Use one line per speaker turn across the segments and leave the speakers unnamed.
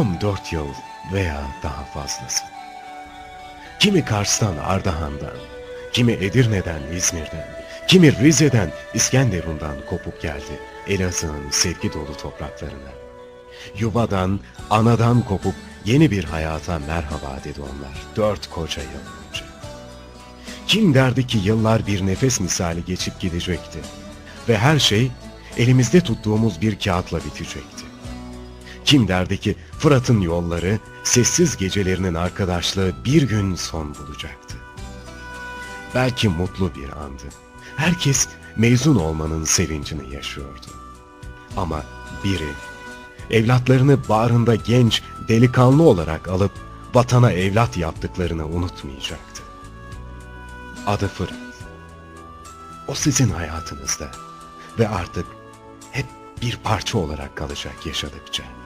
Tam dört yıl veya daha fazlası. Kimi Kars'tan Ardahan'dan, kimi Edirne'den İzmir'den, kimi Rize'den İskenderun'dan kopup geldi Elazığ'ın sevgi dolu topraklarına. Yuvadan, anadan kopup yeni bir hayata merhaba dedi onlar dört koca yıl önce. Kim derdi ki yıllar bir nefes misali geçip gidecekti ve her şey elimizde tuttuğumuz bir kağıtla bitecekti. Kim derdi ki Fırat'ın yolları, sessiz gecelerinin arkadaşlığı bir gün son bulacaktı. Belki mutlu bir andı. Herkes mezun olmanın sevincini yaşıyordu. Ama biri evlatlarını bağrında genç, delikanlı olarak alıp vatana evlat yaptıklarını unutmayacaktı. Adı Fırat. O sizin hayatınızda ve artık hep bir parça olarak kalacak yaşadıkça.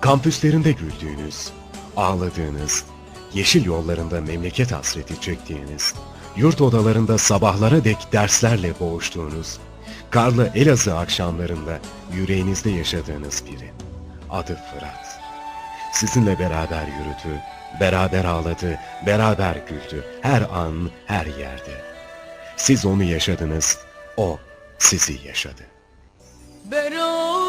Kampüslerinde güldüğünüz, ağladığınız, yeşil yollarında memleket hasreti çektiğiniz, yurt odalarında sabahlara dek derslerle boğuştuğunuz, karlı Elazığ akşamlarında yüreğinizde yaşadığınız biri. Adı Fırat. Sizinle beraber yürüdü, beraber ağladı, beraber güldü, her an, her yerde. Siz onu yaşadınız, o sizi yaşadı.
Beraber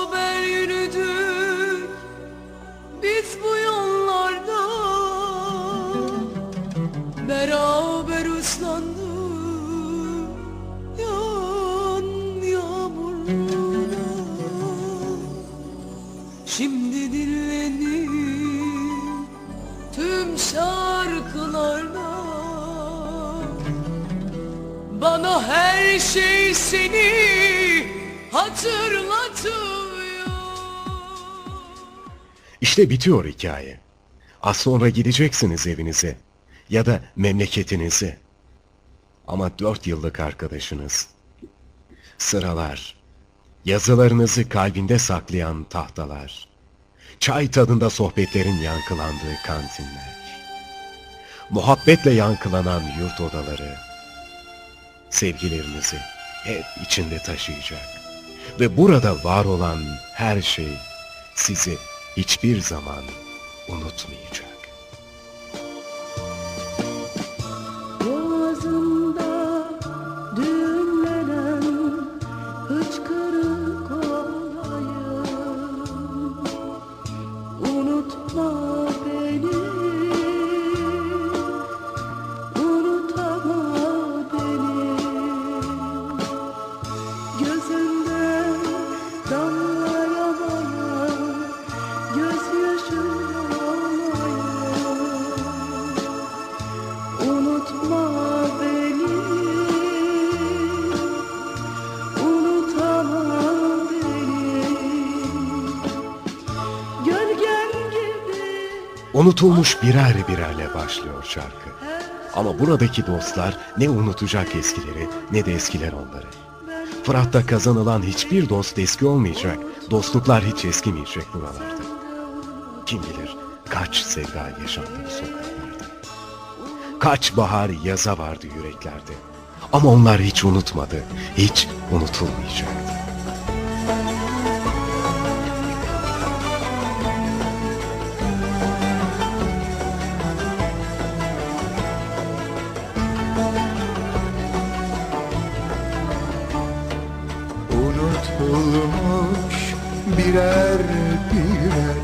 Şimdi dinledim tüm şarkılarda Bana her şey seni hatırlatıyor
İşte bitiyor hikaye. Az sonra gideceksiniz evinize ya da memleketinize. Ama dört yıllık arkadaşınız. Sıralar, yazılarınızı kalbinde saklayan tahtalar, çay tadında sohbetlerin yankılandığı kantinler, muhabbetle yankılanan yurt odaları, sevgilerinizi hep içinde taşıyacak. Ve burada var olan her şey sizi hiçbir zaman unutmayacak. Unutulmuş birer birerle başlıyor şarkı. Ama buradaki dostlar ne unutacak eskileri ne de eskiler onları. Fırat'ta kazanılan hiçbir dost eski olmayacak, dostluklar hiç eskimeyecek buralarda. Kim bilir kaç sevda yaşandı bu sokaklarda. Kaç bahar yaza vardı yüreklerde. Ama onlar hiç unutmadı, hiç unutulmayacaktı.
Unutulmuş birer birer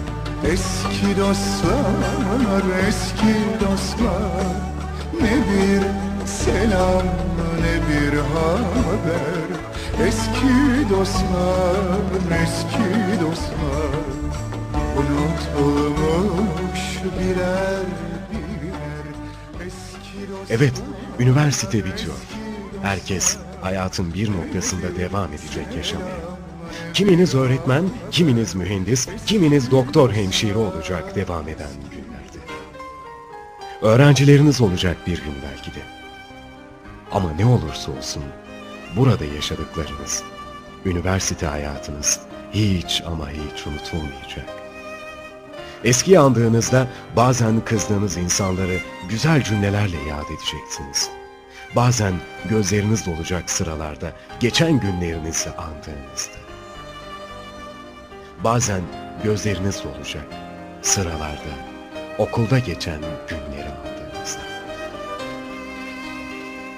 Eski dostlar, eski dostlar Ne bir selam ne bir haber Eski dostlar, eski dostlar Unutulmuş birer birer Eski dostlar
Evet, üniversite bitiyor. Herkes hayatın bir noktasında devam edecek yaşamaya. Kiminiz öğretmen, kiminiz mühendis, kiminiz doktor hemşire olacak devam eden günlerde. Öğrencileriniz olacak bir gün belki de. Ama ne olursa olsun burada yaşadıklarınız, üniversite hayatınız hiç ama hiç unutulmayacak. Eski andığınızda bazen kızdığınız insanları güzel cümlelerle yad edeceksiniz. Bazen gözleriniz dolacak sıralarda geçen günlerinizi andığınızda. bazen gözleriniz olacak. Sıralarda, okulda geçen günleri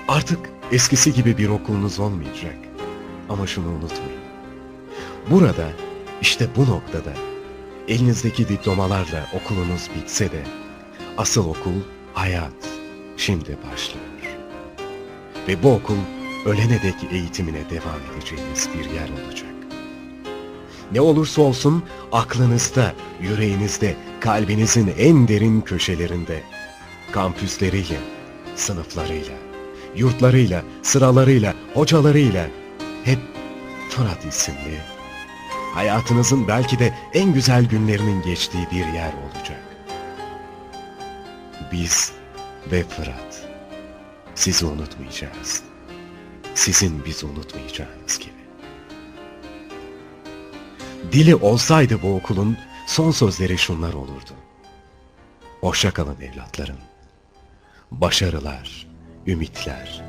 Artık eskisi gibi bir okulunuz olmayacak. Ama şunu unutmayın. Burada, işte bu noktada, elinizdeki diplomalarla okulunuz bitse de, asıl okul hayat şimdi başlıyor. Ve bu okul ölene dek eğitimine devam edeceğiniz bir yer olacak. Ne olursa olsun aklınızda, yüreğinizde, kalbinizin en derin köşelerinde, kampüsleriyle, sınıflarıyla, yurtlarıyla, sıralarıyla, hocalarıyla hep Fırat isimli, hayatınızın belki de en güzel günlerinin geçtiği bir yer olacak. Biz ve Fırat sizi unutmayacağız. Sizin bizi unutmayacağınız gibi. Dili olsaydı bu okulun son sözleri şunlar olurdu. Hoşça kalın evlatlarım. Başarılar, ümitler,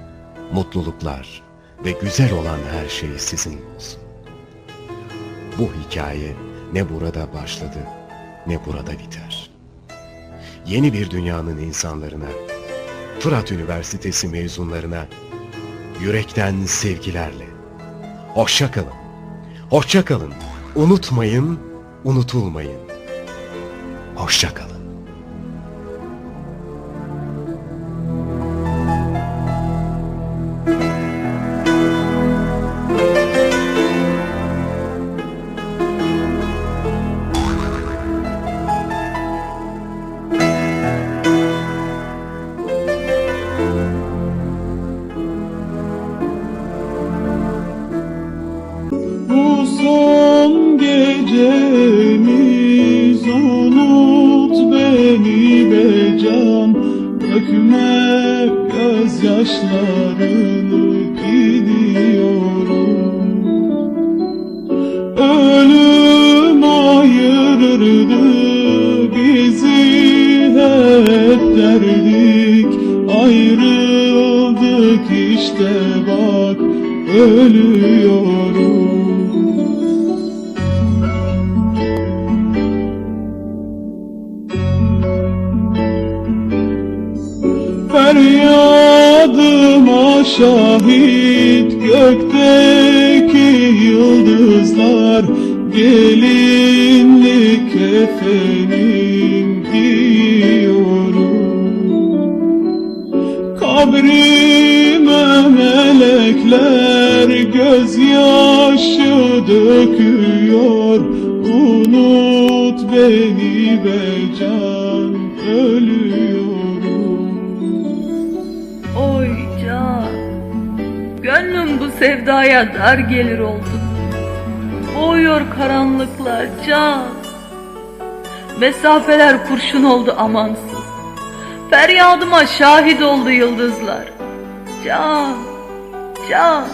mutluluklar ve güzel olan her şey sizin olsun. Bu hikaye ne burada başladı ne burada biter. Yeni bir dünyanın insanlarına, Fırat Üniversitesi mezunlarına yürekten sevgilerle. Hoşça kalın. Hoşça kalın. Unutmayın, unutulmayın. Hoşça kalın.
Gözyaşlarını gidiyorum. Ölüm ayırırdı bizi hep derdik. Ayrıldık işte bak ölüyorum Feryadıma şahit gökteki yıldızlar Gelinlik kefenim giyiyorum Kabrime melekler gözyaşı döküyor. Unut beni be can ölüyorum
sevdaya dar gelir oldu. Boğuyor karanlıklar can. Mesafeler kurşun oldu amansız. Feryadıma şahit oldu yıldızlar. Can Can